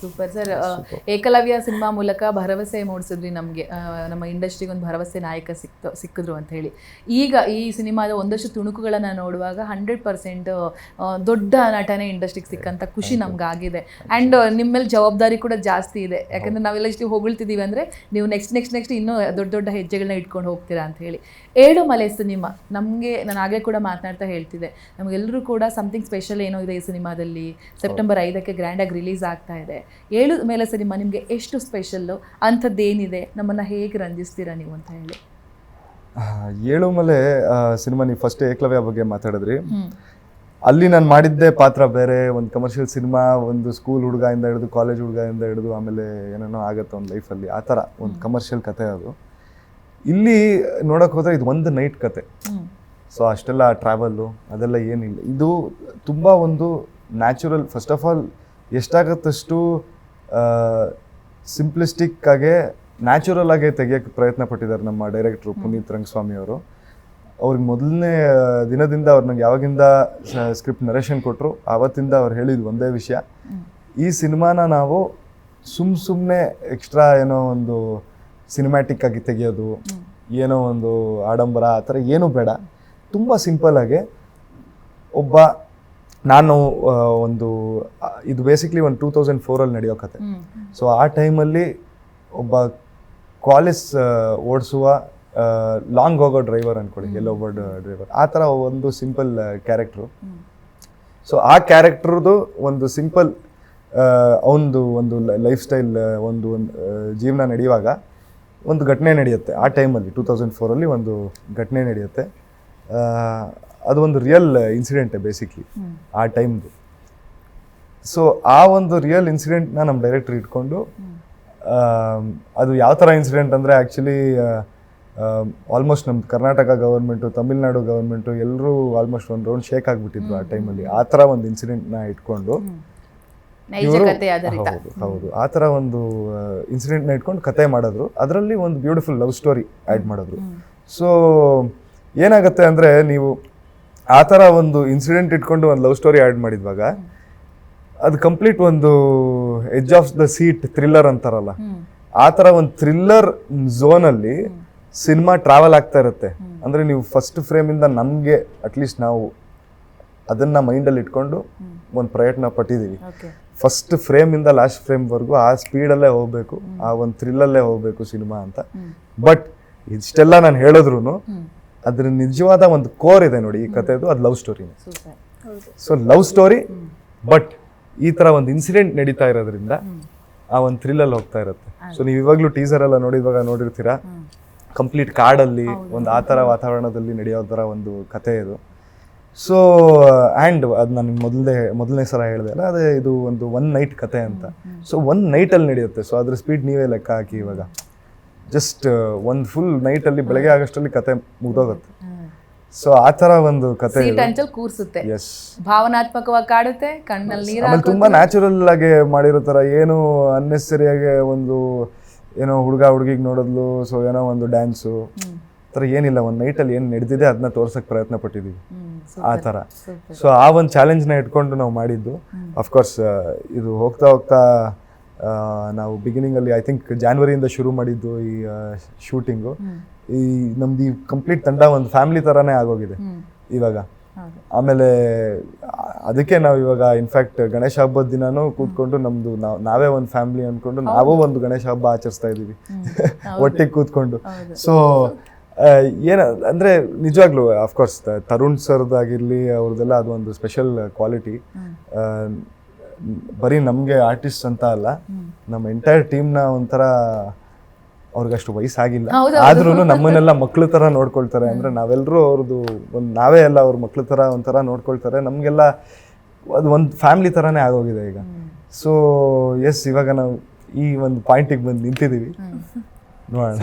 Super. Sir Eklavya cinema ಮೂಲಕ ಭರವಸೆ ಮೂಡಿಸಿದ್ರಿ ನಮಗೆ. ನಮ್ಮ ಇಂಡಸ್ಟ್ರಿಗೆ ಒಂದು ಭರವಸೆ ನಾಯಕ ಸಿಕ್ತು ಸಿಕ್ಕಿದ್ರು ಅಂತ ಹೇಳಿ. ಈಗ ಈ ಸಿನಿಮಾದ ಒಂದಷ್ಟು ತುಣುಕುಗಳನ್ನು ನೋಡುವಾಗ ಹಂಡ್ರೆಡ್ ಪರ್ಸೆಂಟ್ ದೊಡ್ಡ ನಟನೆ ಇಂಡಸ್ಟ್ರಿಗೆ ಸಿಕ್ಕಂಥ ಖುಷಿ ನಮ್ಗೆ ಆಗಿದೆ ಆ್ಯಂಡ್ ನಿಮ್ಮ ಮೇಲೆ ಜವಾಬ್ದಾರಿ ಕೂಡ ಜಾಸ್ತಿ ಇದೆ. ಯಾಕಂದ್ರೆ ನಾವೆಲ್ಲ ಇಷ್ಟು ಹೊಗಳ್ತಿದ್ದೀವಿ ಅಂದರೆ ನೀವು ನೆಕ್ಸ್ಟ್ ನೆಕ್ಸ್ಟ್ ನೆಕ್ಸ್ಟ್ ಇನ್ನೂ ದೊಡ್ಡ ದೊಡ್ಡ ಹೆಜ್ಜೆಗಳನ್ನ ಇಟ್ಕೊಂಡು ಹೋಗ್ತೀರಾ ಅಂತ ಹೇಳಿ. ಏಳು ಮಲೆ ಸಿನಿಮಾ. ನಮಗೆ ನಾನು ಆಗಲೇ ಕೂಡ ಮಾತನಾಡ್ತಾ ಹೇಳ್ತಿದ್ದೆ. ನಮಗೆಲ್ಲರೂ ಕೂಡ ಸಮಥಿಂಗ್ ಸ್ಪೆಷಲ್ ಏನೋ ಇದೆ ಈ ಸಿನಿಮಾದಲ್ಲಿ. ಸೆಪ್ಟೆಂಬರ್ ಐದಕ್ಕೆ ಗ್ರ್ಯಾಂಡಾಗಿ ರಿಲೀಸ್ ಆಗ್ತಾ ಇದೆ. ಏಳು ಮೇಲೆ ಸಿನಿಮಾ ನಿಮಗೆ ಎಷ್ಟು ಸ್ಪೆಷಲ್ಲು ಅಂಥದ್ದೇನಿದೆ? ನಮ್ಮನ್ನು ಹೇಗೆ ರಂಜಿಸ್ತೀರಾ ನೀವು ಅಂತ ಹೇಳಿ. ಏಳು ಮಲೆ ಸಿನಿಮಾ ನೀವು ಫಸ್ಟ್ ಏಕಲವ್ಯ ಬಗ್ಗೆ ಮಾತಾಡಿದ್ರಿ. ಅಲ್ಲಿ ನಾನು ಮಾಡಿದ್ದೇ ಪಾತ್ರ ಬೇರೆ ಒಂದು ಕಮರ್ಷಿಯಲ್ ಸಿನಿಮಾ ಒಂದು ಸ್ಕೂಲ್ ಹುಡುಗದಿಂದ ಹಿಡಿದು ಕಾಲೇಜ್ ಹುಡುಗದಿಂದ ಹಿಡಿದು ಆಮೇಲೆ ಏನೇನೋ ಆಗುತ್ತೆ ಒಂದು ಲೈಫಲ್ಲಿ ಆ ಥರ ಒಂದು ಕಮರ್ಷಿಯಲ್ ಕತೆ ಅದು. ಇಲ್ಲಿ ನೋಡೋಕೆ ಹೋದರೆ ಇದು ಒಂದು ನೈಟ್ ಕತೆ. ಸೊ ಅಷ್ಟೆಲ್ಲ ಟ್ರಾವೆಲ್ಲು ಅದೆಲ್ಲ ಏನಿಲ್ಲ. ಇದು ತುಂಬ ಒಂದು ನ್ಯಾಚುರಲ್ ಫಸ್ಟ್ ಆಫ್ ಆಲ್ ಎಷ್ಟಾಗತ್ತಷ್ಟು ಸಿಂಪ್ಲಿಸ್ಟಿಕ್ ಆಗೇ ನ್ಯಾಚುರಲ್ ಆಗೇ ತೆಗಿಯೋಕ್ಕೆ ಪ್ರಯತ್ನ ಪಟ್ಟಿದ್ದಾರೆ ನಮ್ಮ ಡೈರೆಕ್ಟ್ರು ಪುನೀತ್ ರಂಗಸ್ವಾಮಿ ಅವರು. ಅವ್ರಿಗೆ ಮೊದಲನೇ ದಿನದಿಂದ ಅವ್ರು ನಂಗೆ ಯಾವಾಗಿಂದ ಸ್ಕ್ರಿಪ್ಟ್ ನರೇಷನ್ ಕೊಟ್ಟರು ಆವತ್ತಿಂದ ಅವ್ರು ಹೇಳಿದ ಒಂದೇ ವಿಷಯ. ಈ ಸಿನಿಮಾನ ನಾವು ಸುಮ್ ಸುಮ್ಮನೆ ಎಕ್ಸ್ಟ್ರಾ ಏನೋ ಒಂದು ಸಿನಿಮ್ಯಾಟಿಕ್ ಆಗಿ ತೆಗೆಯೋದು ಏನೋ ಒಂದು ಆಡಂಬರ ಆ ಥರ ಏನೂ ಬೇಡ. ತುಂಬ ಸಿಂಪಲ್ ಆಗಿ ಒಬ್ಬ ನಾನು ಒಂದು ಇದು ಬೇಸಿಕ್ಲಿ ಒಂದು ಟೂ ತೌಸಂಡ್ ಫೋರಲ್ಲಿ ನಡೆಯೋ ಕತೆ. ಸೊ ಆ ಟೈಮಲ್ಲಿ ಒಬ್ಬ ಕ್ವಾಲಿಸ್ ಓಡಿಸುವ ಲಾಂಗ್ ಹೋಗೋ ಡ್ರೈವರ್ ಅನ್ಕೊಳ್ಳಿ ಎಲ್ಲೋ ಬರ್ಡ್ ಡ್ರೈವರ್ ಆ ಥರ ಒಂದು ಸಿಂಪಲ್ ಕ್ಯಾರೆಕ್ಟ್ರು. ಸೊ ಆ ಕ್ಯಾರೆಕ್ಟ್ರದು ಒಂದು ಸಿಂಪಲ್ ಅವನದು ಒಂದು ಲೈಫ್ ಸ್ಟೈಲ್ ಒಂದು ಒಂದು ಜೀವನ ನಡೆಯುವಾಗ ಒಂದು ಘಟನೆ ನಡೆಯುತ್ತೆ. ಆ ಟೈಮಲ್ಲಿ ಟೂ ತೌಸಂಡ್ ಫೋರಲ್ಲಿ ಒಂದು ಘಟನೆ ನಡೆಯುತ್ತೆ. ಅದು ಒಂದು ರಿಯಲ್ ಇನ್ಸಿಡೆಂಟೇ ಬೇಸಿಕ್ಲಿ ಆ ಟೈಮ್ದು ಸೊ ಆ ಒಂದು ರಿಯಲ್ ಇನ್ಸಿಡೆಂಟ್ನ ನಮ್ಮ ಡೈರೆಕ್ಟರ್ ಇಟ್ಕೊಂಡು ಅದು ಯಾವ ಥರ ಇನ್ಸಿಡೆಂಟ್ ಅಂದರೆ ಆ್ಯಕ್ಚುಲಿ ಆಲ್ಮೋಸ್ಟ್ ನಮ್ಮ ಕರ್ನಾಟಕ ಗೌರ್ಮೆಂಟು ತಮಿಳ್ನಾಡು ಗೌರ್ಮೆಂಟು ಎಲ್ಲರೂ ಆಲ್ಮೋಸ್ಟ್ ಒಂದು ರೌಂಡ್ ಶೇಕ್ ಆಗಿಬಿಟ್ಟಿದ್ರು ಆ ಟೈಮಲ್ಲಿ ಆ ಥರ ಒಂದು ಇನ್ಸಿಡೆಂಟ್ನ ಇಟ್ಕೊಂಡು ಹೌದು ಹೌದು. ಆ ಥರ ಒಂದು ಇನ್ಸಿಡೆಂಟ್ನ ಇಟ್ಕೊಂಡು ಕತೆ ಮಾಡಿದ್ರು. ಅದರಲ್ಲಿ ಒಂದು ಬ್ಯೂಟಿಫುಲ್ ಲವ್ ಸ್ಟೋರಿ ಆ್ಯಡ್ ಮಾಡಿದ್ರು. ಸೊ ಏನಾಗುತ್ತೆ ಅಂದರೆ ನೀವು ಆ ಥರ ಒಂದು ಇನ್ಸಿಡೆಂಟ್ ಇಟ್ಕೊಂಡು ಒಂದು ಲವ್ ಸ್ಟೋರಿ ಆ್ಯಡ್ ಮಾಡಿದ್ವಾಗ ಅದು ಕಂಪ್ಲೀಟ್ ಒಂದು edge of the seat thriller ಅಂತಾರಲ್ಲ. ಆ ಥರ ಒಂದು ಥ್ರಿಲ್ಲರ್ ಝೋನಲ್ಲಿ ಸಿನಿಮಾ ಟ್ರಾವೆಲ್ ಆಗ್ತಾ ಇರುತ್ತೆ. ಅಂದರೆ ನೀವು ಫಸ್ಟ್ ಫ್ರೇಮಿಂದ ನಮಗೆ ಅಟ್ಲೀಸ್ಟ್ ನಾವು ಅದನ್ನು ಮೈಂಡಲ್ಲಿ ಇಟ್ಕೊಂಡು ಒಂದು ಪ್ರಯತ್ನ ಪಟ್ಟಿದ್ದೀವಿ ಫಸ್ಟ್ ಫ್ರೇಮಿಂದ ಲಾಸ್ಟ್ ಫ್ರೇಮ್ವರೆಗೂ ಆ ಸ್ಪೀಡಲ್ಲೇ ಹೋಗಬೇಕು ಆ ಒಂದು ಥ್ರಿಲ್ಲಲ್ಲೇ ಹೋಗಬೇಕು ಸಿನಿಮಾ ಅಂತ. ಬಟ್ ಇಷ್ಟೆಲ್ಲ ನಾನು ಹೇಳಿದ್ರು. ಅದ್ರ ನಿಜವಾದ ಒಂದು ಕೋರ್ ಇದೆ ನೋಡಿ ಈ ಕಥೆದು ಅದು love story so love story but ಈ ಥರ ಒಂದು ಇನ್ಸಿಡೆಂಟ್ ನಡೀತಾ ಇರೋದ್ರಿಂದ ಆ ಒಂದು ಥ್ರಿಲ್ಲಲ್ಲಿ ಹೋಗ್ತಾ ಇರುತ್ತೆ. ಸೊ ನೀವು ಇವಾಗಲೂ ಟೀಸರ್ ಎಲ್ಲ ನೋಡಿದಾಗ ನೋಡಿರ್ತೀರಾ? ಕಂಪ್ಲೀಟ್ ಕಾಡಲ್ಲಿ ಒಂದು ಆ ಥರ ವಾತಾವರಣದಲ್ಲಿ ನಡೆಯೋ ಥರ ಒಂದು ಕತೆ ಇದು. ಸೊ ಆ್ಯಂಡ್ ಅದು ನನಗೆ ಮೊದಲೇ ಮೊದಲನೇ ಸಲ ಹೇಳಿದೆ ಅಲ್ಲ ಅದೇ ಇದು ಒಂದು ಒನ್ ನೈಟ್ ಕತೆ ಅಂತ. ಸೊ ಒನ್ ನೈಟಲ್ಲಿ ನಡೆಯುತ್ತೆ. ಸೊ ಅದ್ರ ಸ್ಪೀಡ್ ನೀವೇ ಲೆಕ್ಕ ಹಾಕಿ ಇವಾಗ. ಜಸ್ಟ್ ಒಂದು ಫುಲ್ ನೈಟಲ್ಲಿ ಬೆಳಗ್ಗೆ ಆಗೋಷ್ಟರಲ್ಲಿ ಕತೆ ಮುಗ್ದೋಗುತ್ತೆ. ಸೊ ಆ ಥರ ಒಂದು ಕತೆ ಸೀಟ್ ಅಂಚಲ್ ಕೂರ್ಸುತ್ತೆ. ಎಸ್ ಭಾವನಾತ್ಮಕವಾಗಿ ಕಾಡುತ್ತೆ ಕಣ್ಣಲ್ಲಿ ನೀರು ಆಮೇಲೆ ತುಂಬಾ ನ್ಯಾಚುರಲ್ ಆಗಿ ಮಾಡಿರೋ ಥರ ಏನು ಅನ್ನೆಸರಿಯಾಗಿ ಒಂದು ಏನೋ ಹುಡುಗ ಹುಡುಗಿಗೆ ನೋಡಿದ್ಲು ಸೊ ಏನೋ ಒಂದು ಡ್ಯಾನ್ಸು ಥರ ಏನಿಲ್ಲ ಒಂದು ನೈಟಲ್ಲಿ ಏನು ನಡೆದಿದೆ ಅದನ್ನ ತೋರ್ಸೋಕ್ಕೆ ಪ್ರಯತ್ನ ಪಟ್ಟಿದ್ದೀವಿ ಆ ಥರ. ಸೊ ಆ ಒಂದು ಚಾಲೆಂಜ್ನ ಇಟ್ಕೊಂಡು ನಾವು ಮಾಡಿದ್ದು. ಅಫ್ಕೋರ್ಸ್ ಇದು ಹೋಗ್ತಾ ಹೋಗ್ತಾ ನಾವು ಬಿಗಿನಿಂಗಲ್ಲಿ ಐ ಥಿಂಕ್ ಜಾನ್ವರಿಯಿಂದ ಶುರು ಮಾಡಿದ್ದು ಈ ಶೂಟಿಂಗು ಈ ನಮ್ದು ಈ ಕಂಪ್ಲೀಟ್ ತಂಡ ಒಂದು ಫ್ಯಾಮಿಲಿ ಥರನೇ ಆಗೋಗಿದೆ ಇವಾಗ. ಆಮೇಲೆ ಅದಕ್ಕೆ ನಾವು ಇವಾಗ ಇನ್ಫ್ಯಾಕ್ಟ್ ಗಣೇಶ ಹಬ್ಬದ ದಿನಾನು ಕೂತ್ಕೊಂಡು ನಮ್ದು ನಾವ್- ನಾವೇ ಒಂದು ಫ್ಯಾಮಿಲಿ ಅಂದ್ಕೊಂಡು ನಾವೂ ಒಂದು ಗಣೇಶ ಹಬ್ಬ ಆಚರಿಸ್ತಾ ಇದ್ದೀವಿ. ಒಟ್ಟಿಗೆ ಕೂತ್ಕೊಂಡು. ಸೊ ಏನ ಅಂದ್ರೆ ನಿಜವಾಗ್ಲೂ ಅಫ್ಕೋರ್ಸ್ ತರುಣ್ ಸರ್ದಾಗಿರ್ಲಿ ಅವ್ರದ್ದೆಲ್ಲ ಅದು ಒಂದು ಸ್ಪೆಷಲ್ ಕ್ವಾಲಿಟಿ ಬರೀ ನಮಗೆ ಆರ್ಟಿಸ್ಟ್ ಅಂತ ಅಲ್ಲ ನಮ್ಮ ಎಂಟೈರ್ ಟೀಮ್ನ ಒಂಥರ ಅವ್ರಿಗಷ್ಟು ವಯಸ್ಸಾಗಿಲ್ಲ. ಆದ್ರೂ ನಮ್ಮನ್ನೆಲ್ಲ ಮಕ್ಳು ಥರ ನೋಡ್ಕೊಳ್ತಾರೆ. ಅಂದರೆ ನಾವೆಲ್ಲರೂ ಅವ್ರದ್ದು ಒಂದು ನಾವೇ ಎಲ್ಲ ಅವ್ರ ಮಕ್ಳು ಥರ ಒಂಥರ ನೋಡ್ಕೊಳ್ತಾರೆ. ನಮಗೆಲ್ಲ ಅದು ಒಂದು ಫ್ಯಾಮಿಲಿ ಥರನೇ ಆಗೋಗಿದೆ ಈಗ. ಸೊ ಎಸ್ ಇವಾಗ ನಾವು ಈ ಒಂದು ಪಾಯಿಂಟಿಗೆ ಬಂದು ನಿಂತಿದ್ದೀವಿ. ನೋಡೋಣ.